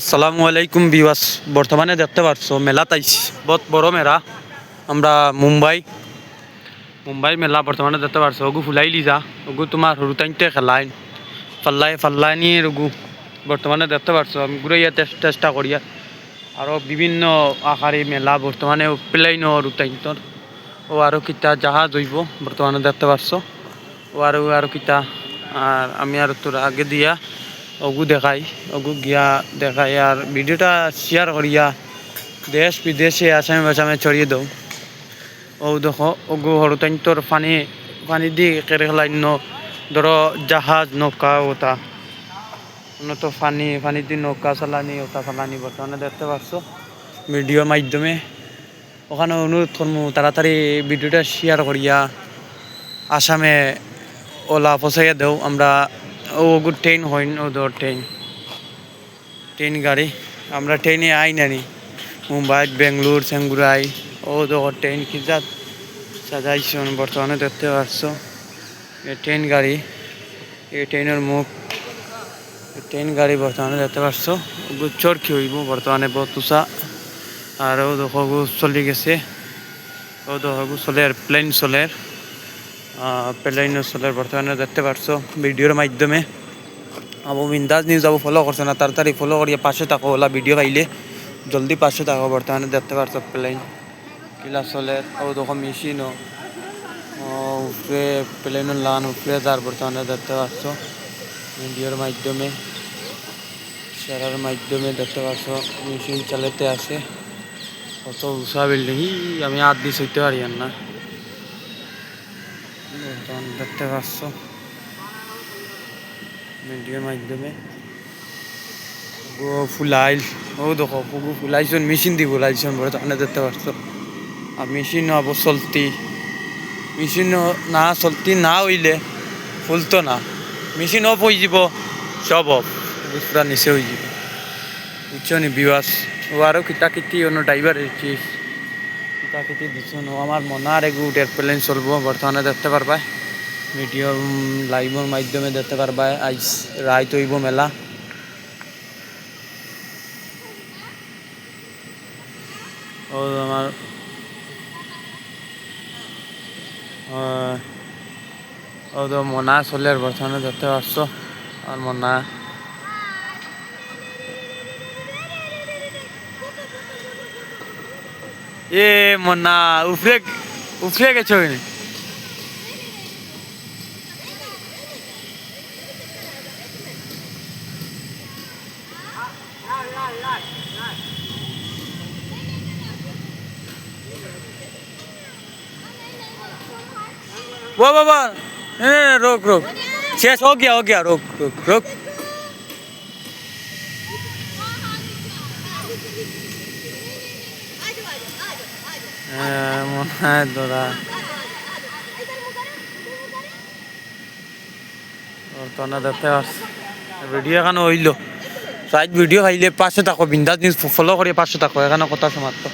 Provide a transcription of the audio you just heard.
আসসালামু আলাইকুম বিওয়াস বর্তমানে দেখতে পারছ, মেলা তাইছি। বহুত বড় মেলা। আমরা মুম্বাই মুম্বাই মেলা বর্তমানে দেখতে পারছ। ওগু ফুলাই লিজা, ওগু তোমার সরু টাইমতে খেলাই ফাল্লাই ফাল্লাই নিয়ে বর্তমানে দেখতে পারছ। আমি ঘুরে ঘুরাইয়া চেষ্টা করিয়া আরও বিভিন্ন আকারে মেলা বর্তমানে প্লেনও রুটাইন্তর ও আরও কিতা জাহাজ হইব বর্তমানে দেখতে পারছ। ও আরও আরও কিতা আর আমি আর তোর আগে দিয়া ওগু দেখাই ওগু গিয়া দেখাই আর ভিডিওটা শেয়ার করিয়া দেশ বিদেশে আসামে বাসামে ছড়িয়ে দাও। ও দেখো হরতাইন তোর পানি পানি দিয়ে কেড়ে খেলাইন্য ধরো জাহাজ নৌকা ওটা। উন্নত পানি পানি দি নৌকা চালানি, ওটা চালানি বর্তমানে দেখতে পাচ্ছ। ভিডিওর মাধ্যমে। ওখানে অনুরোধ করব তাড়াতাড়ি ভিডিওটা শেয়ার করিয়া আসামে ওলা পৌঁছাইয়া দেও। আমরা ও গু ট্রেন হইন ও ধর ট্রেন ট্রেন গাড়ি। আমরা ট্রেনে আই নানি মুম্বাই, বেঙ্গলোর সেঙ্গুরাই ও ধর ট্রেন কি কিজা সাজাইছন বর্তমানে দেখতে পাচ্ছ। এ ট্রেন গাড়ি। এই ট্রেনের মুখ। ট্রেন গাড়ি বর্তমানে দেখতে পাচ্ছ। ওগু চরকি হইব? বর্তমানে বহুত তুষা আর ও দেখো চলি গেছে। ও দেখো চলে চলের প্লেন চলের প্লেন চলের বর্তমানে দেখতে পারছ ভিডিওর মাধ্যমে। আবু বিন্দাস নিউজ আবু ফলো করছে না তাড়াতাড়ি ফলো করিয়ে পাশে থাকো ওলা ভিডিও পাইলে জলদি পাশে থাকো বর্তমানে দেখতে পারছ প্লেন কিলা চলে ও দেখো মেশিনও উপরে প্লেনের লান উপরে তার বর্তমানে দেখতে পাচ্ছ ভিডিওর মাধ্যমে শেয়ারের মাধ্যমে দেখতে পাচ্ছ মেশিন চালাতে আছে। কত উষা বিল্ডিং আমি হাত দিয়ে সইতে পারি না। বর্তমানে দেখতে পাচ্ছ? ভিডিওর মাধ্যমে। গো ফুলাইল। ও দেখো পুগু ফুলাইছন, মেশিন দি ফুলাইছন বর্তমানে দেখতে পাচ্ছ। আর মেশিন হব চলতি। মেশিন না, চলতি না হইলে ফুলতো না। মেশিন অফ হয়ে যাব, সব অফ পুরা নিচে হয়ে যাব। বুঝছ নি বিবাস ও আরও কিতা কিতি অন্য ড্রাইভার এসেছিস কিতা কিতি দিছ নো, আমার মনে আর এগু এয়ারপ্লেন চলবো বর্তমানে দেখতে পারবা ভিডিও লাইভের মাধ্যমে দেখতে পারবা আইস রায় তৈব মেলা। ও আমার ও তো মনা চলে বর্তমানে দেখতে পাচ্ছ আর মনা એ મના ઉફરે ઉફરે ગેছো ને वो वो वो। नहीं रोक रोक। शेष हो गया हो गया। रोक रोक रोक। हाँ, हाँ, हाँ। মনে হয় তোরা। দেখতে ভিডিও এখন হইল। সাইড ভিডিও খাইলে পাঁচশো টাকা, বিন্দাস নিউজ ফলো করে পাঁচশো টাকা। এখানে কথা সমাপ্ত।